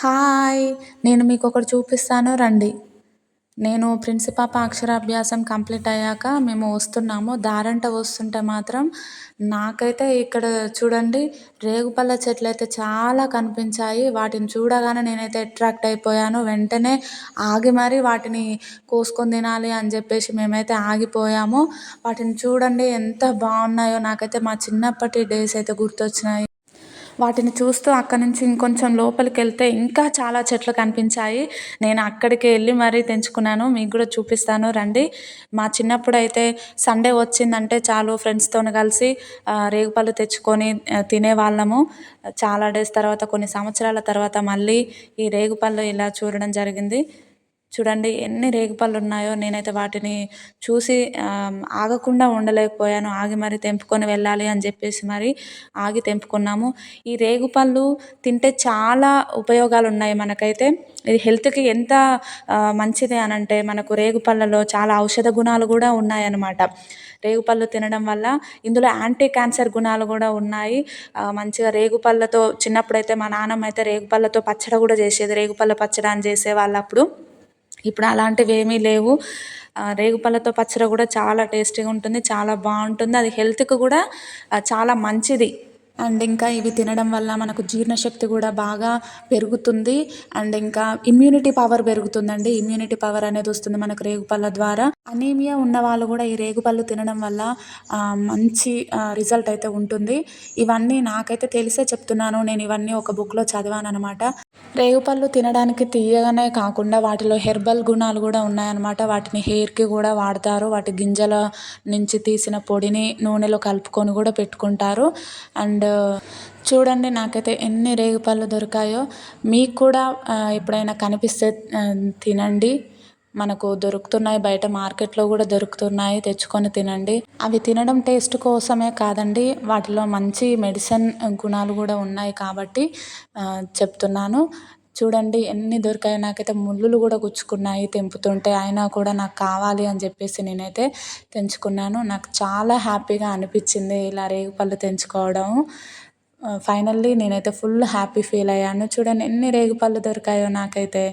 Hi నేను మీకు ఒకటి చూపిస్తాను రండి. నేను ప్రిన్సి పాప అక్షరాభ్యాసం కంప్లీట్ అయ్యాక మేము వస్తున్నాము. దారంట వస్తుంటే మాత్రం నాకైతే ఇక్కడ చూడండి రేగుపల్ల చెట్లు అయితే చాలా కనిపించాయి. వాటిని చూడగానే నేనైతే అట్రాక్ట్ అయిపోయాను. వెంటనే ఆగి మరీ వాటిని కోసుకొని తినాలి అని చెప్పేసి మేమైతే ఆగిపోయాము. వాటిని చూడండి ఎంత బాగున్నాయో నాకైతే మా చిన్నప్పటి డేస్ అయితే గుర్తొచ్చినాయి. వాటిని చూస్తూ అక్కడి నుంచి ఇంకొంచెం లోపలికి వెళ్తే ఇంకా చాలా చెట్లు కనిపించాయి. నేను అక్కడికి వెళ్ళి మరీ తెంచుకున్నాను. మీకు కూడా చూపిస్తాను. రండి. మా చిన్నప్పుడు అయితే సండే వచ్చిందంటే చాలు ఫ్రెండ్స్తో కలిసి రేగుపళ్ళు తెచ్చుకొని తినేవాళ్ళము. చాలా డేస్ తర్వాత కొన్ని సంవత్సరాల తర్వాత మళ్ళీ ఈ రేగుపళ్ళు ఇలా చూడడం జరిగింది. చూడండి ఎన్ని రేగుపళ్ళు ఉన్నాయో నేనైతే వాటిని చూసి ఆగకుండా ఉండలేకపోయాను. ఆగి మరి తెంపుకొని వెళ్ళాలి అని చెప్పేసి మరి ఆగి తెంపుకున్నాము. ఈ రేగుపళ్ళు తింటే చాలా ఉపయోగాలు ఉన్నాయి మనకైతే. ఇది హెల్త్కి ఎంత మంచిది అని అంటే మనకు రేగుపళ్ళలో చాలా ఔషధ గుణాలు కూడా ఉన్నాయన్నమాట. రేగుపళ్ళు తినడం వల్ల ఇందులో యాంటీ క్యాన్సర్ గుణాలు కూడా ఉన్నాయి. మంచిగా రేగుపళ్ళతో చిన్నప్పుడైతే మా నాన్నమ్మ అయితే రేగుపళ్ళతో పచ్చడి కూడా చేసేది. రేగుపళ్ళ పచ్చడి అని చేసేవాళ్ళు అప్పుడు. ఇప్పుడు అలాంటివి ఏమీ లేవు. రేగుపళ్ళతో పచ్చడి కూడా చాలా టేస్టీగా ఉంటుంది చాలా బాగుంటుంది. అది హెల్త్కి కూడా చాలా మంచిది. అండ్ ఇంకా ఇవి తినడం వల్ల మనకు జీర్ణశక్తి కూడా బాగా పెరుగుతుంది. అండ్ ఇంకా ఇమ్యూనిటీ పవర్ పెరుగుతుందండి. ఇమ్యూనిటీ పవర్ అనేది వస్తుంది మనకు రేగుపళ్ళ ద్వారా. అనీమియా ఉన్న వాళ్ళు కూడా ఈ రేగుపళ్ళు తినడం వల్ల మంచి రిజల్ట్ అయితే ఉంటుంది. ఇవన్నీ నాకైతే తెలిసే చెప్తున్నాను. నేను ఇవన్నీ ఒక బుక్లో చదివాను అనమాట రేగుపళ్ళు తినడానికి తీయగానే కాకుండా వాటిలో హెర్బల్ గుణాలు కూడా ఉన్నాయన్నమాట. వాటిని హెయిర్కి కూడా వాడతారు. వాటి గింజల నుంచి తీసిన పొడిని నూనెలో కలుపుకొని కూడా పెట్టుకుంటారు. అండ్ చూడండి నాకైతే ఎన్ని రేగుపళ్ళు దొరికాయో. మీకు కూడా ఎప్పుడైనా కనిపిస్తే తినండి. మనకు దొరుకుతున్నాయి బయట మార్కెట్లో కూడా దొరుకుతున్నాయి తెచ్చుకొని తినండి. అవి తినడం టేస్ట్ కోసమే కాదండి వాటిలో మంచి మెడిసిన్ గుణాలు కూడా ఉన్నాయి కాబట్టి చెప్తున్నాను. చూడండి ఎన్ని దొరికాయో నాకైతే ముళ్ళులు కూడా గుచ్చుకున్నాయి తెంపుతుంటే అయినా కూడా నాకు కావాలి అని చెప్పేసి నేనైతే తెంచుకున్నాను. నాకు చాలా హ్యాపీగా అనిపించింది ఇలా రేగుపళ్ళు తెంచుకోవడం. ఫైనల్లీ నేనైతే ఫుల్ హ్యాపీ ఫీల్ అయ్యాను. చూడండి ఎన్ని రేగుపళ్ళు దొరికాయో నాకైతే.